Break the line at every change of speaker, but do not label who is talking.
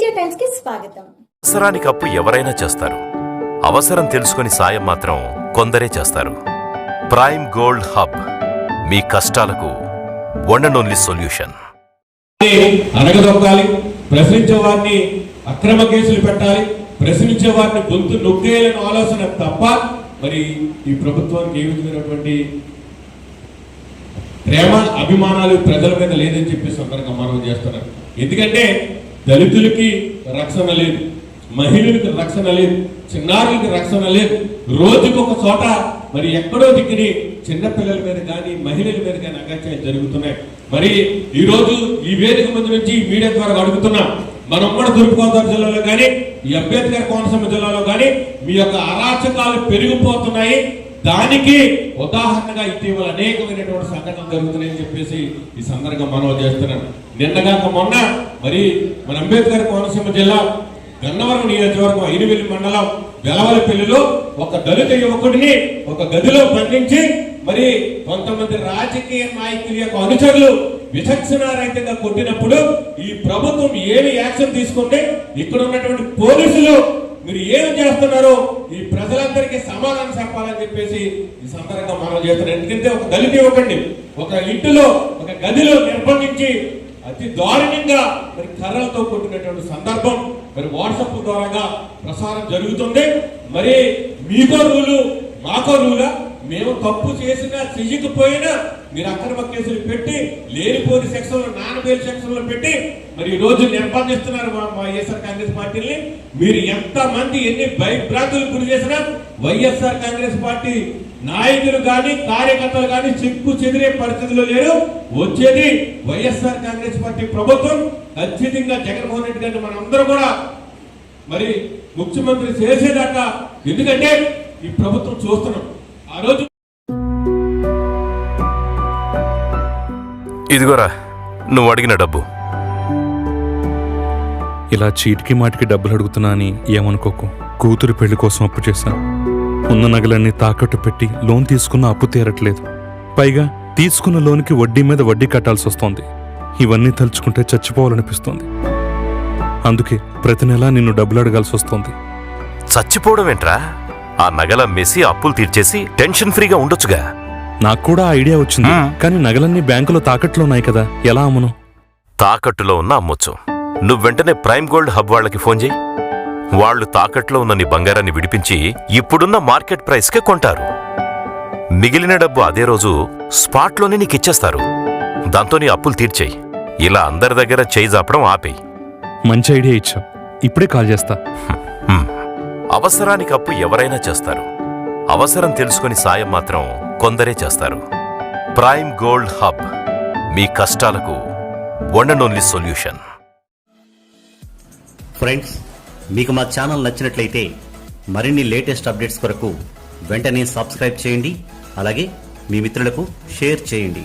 తేజ టైమ్స్కి స్వాగతం.
అవసరానికి అప్పు ఎవరైనా చేస్తారు. అవసరం తెలుసుకొని సాయం మాత్రం కొందరే చేస్తారు. ప్రైమ్ గోల్డ్ హబ్ మీ కష్టాలకు వన్ అండ్ ఓన్లీ సొల్యూషన్
అనగదొక్కాలి ప్రశ్నించే వారిని అక్రమ కేసులు పెట్టాలి ప్రశ్నించే వారిని గొంతు నొక్కేయాలని ఆలోచన తప్ప మరి ఈ ప్రభుత్వానికి ఏ విధమైనటువంటి ప్రేమ అభిమానాలు ప్రజల మీద లేదని చెప్పి సందర్భంగా మనం చేస్తున్నారు ఎందుకంటే దళితులకి రక్షణ లేదు మహిళలకు రక్షణ లేదు చిన్నారులకి రక్షణ లేదు. రోజుకొక చోట మరి ఎక్కడో దిక్కుని చిన్నపిల్లల మీద కానీ మహిళల మీద కానీ అగత్యాలు జరుగుతున్నాయి. మరి ఈరోజు ఈ వేదిక ముందు నుంచి మీడియా ద్వారా అడుగుతున్నా మన ఉమ్మడి తూర్పుగోదావరి జిల్లాలో కానీ ఈ అంబేద్కర్ కోనసీమ జిల్లాలో కానీ మీ యొక్క అరాచకాలు పెరిగిపోతున్నాయి. దానికి ఉదాహరణగా ఇటీవల అనేకమైనటువంటి సంఘటనలు జరుగుతున్నాయని చెప్పేసి ఈ సందర్భంగా మనం చేస్తున్నాను. నిన్నగాక మొన్న మరి మన అంబేద్కర్ కోనసీమ జిల్లా గన్నవరం నియోజకవర్గం ఐరువెల్లి మండలం వెలవలపల్లిలో ఒక దళిత యువకుడిని ఒక గదిలో బంధించి మరి కొంతమంది రాజకీయ నాయకుల యొక్క అనుచరులు విచక్షణారహితంగా కొట్టినప్పుడు ఈ ప్రభుత్వం ఏమి యాక్షన్ తీసుకుంటే ఇక్కడ ఉన్నటువంటి పోలీసులు మీరు ఏం చేస్తున్నారో ఈ ప్రజలందరికీ సమాధానం చెప్పాలని చెప్పేసి ఈ సందర్భంగా మనం చేస్తున్నాం. ఎందుకంటే ఒక దళిత ఇవ్వకండి. ఒక ఇంటిలో ఒక గదిలో నిర్బంధించి అతి దారుణంగా మరి కర్రలతో కొట్టినటువంటి సందర్భం మరి వాట్సాప్ ద్వారా ప్రసారం జరుగుతుంది. మరి మీకో రూలు మాకో రూలా? మేము తప్పు చేసినా చెయ్యకపోయినా మీరు అక్రమ కేసులు పెట్టి లేనిపోని సెక్షన్లు నానబేలు సెక్షన్లు పెట్టి మరి ఈ రోజు నిర్బంధిస్తున్నారు మా మా వైఎస్ఆర్ కాంగ్రెస్ పార్టీని. మీరు ఎంతమంది ఎన్ని భయభ్రాంతులు గురి చేసినా వైఎస్ఆర్ కాంగ్రెస్ పార్టీ నాయకులు కానీ కార్యకర్తలు కానీ చిక్కు చెదిరే పరిస్థితిలో లేరు. వచ్చేది వైఎస్ఆర్ కాంగ్రెస్ పార్టీ ప్రభుత్వం. ఖచ్చితంగా జగన్మోహన్ రెడ్డి గారిని మనం కూడా మరి ముఖ్యమంత్రి చేసేదాకా. ఎందుకంటే ఈ ప్రభుత్వం చూస్తున్నాం. ఆ రోజు
ఇదిగోరా నువ్వు అడిగిన డబ్బు.
ఇలా చీటికి మాటికి డబ్బులు అడుగుతున్నా అని ఏమనుకోకు. కూతురు పెళ్ళి కోసం అప్పు చేశాను. ఉన్న నగలన్నీ తాకట్టు పెట్టి లోన్ తీసుకున్న అప్పు తీరట్లేదు. పైగా తీసుకున్న లోన్కి వడ్డీ మీద వడ్డీ కట్టాల్సి వస్తోంది. ఇవన్నీ తలుచుకుంటే చచ్చిపోవాలనిపిస్తోంది. అందుకే ప్రతి నెలా నిన్ను డబ్బులు అడగాల్సి వస్తోంది.
చచ్చిపోవడం ఏంట్రా? ఆ నగల మెసి అప్పులు తీర్చేసి టెన్షన్ ఫ్రీగా ఉండొచ్చుగా.
నాకు కూడా ఆ ఐడియా వచ్చింది.
మ్మ్.
కానీ నగలన్నీ బ్యాంకులో తాకట్లో ఉన్నాయి కదా. ఎలా అమ్మను?
తాకట్టులో ఉన్న అమ్మొచ్చు. నువ్వు వెంటనే ప్రైమ్ గోల్డ్ హబ్ వాళ్ళకి ఫోన్ చేయి. వాళ్ళు తాకట్లో ఉన్న నీ బంగారాన్ని విడిపించి ఇప్పుడున్న మార్కెట్ ప్రైస్కే కొంటారు. మిగిలిన డబ్బు అదే రోజు స్పాట్లోనే నీకు ఇచ్చేస్తారు. దాంతో నీ అప్పులు తీర్చేయి. ఇలా అందరి దగ్గర చేయి జాపడం ఆపేయి.
మంచి ఐడియా ఇచ్చావు. ఇప్పుడే కాల్ చేస్తా.
అవసరానికి అప్పు ఎవరైనా చేస్తారు. అవసరం తెలుసుకొని సాయం మాత్రం కొందరే చేస్తారు. ప్రైమ్ గోల్డ్ హబ్ మీ కష్టాలకు one and only solution
friends మీకు మా ఛానల్ నచ్చినట్లయితే మరిన్ని లేటెస్ట్ అప్డేట్స్ కొరకు వెంటనే సబ్స్క్రైబ్ చేయండి. అలాగే మీ మిత్రులకు షేర్ చేయండి.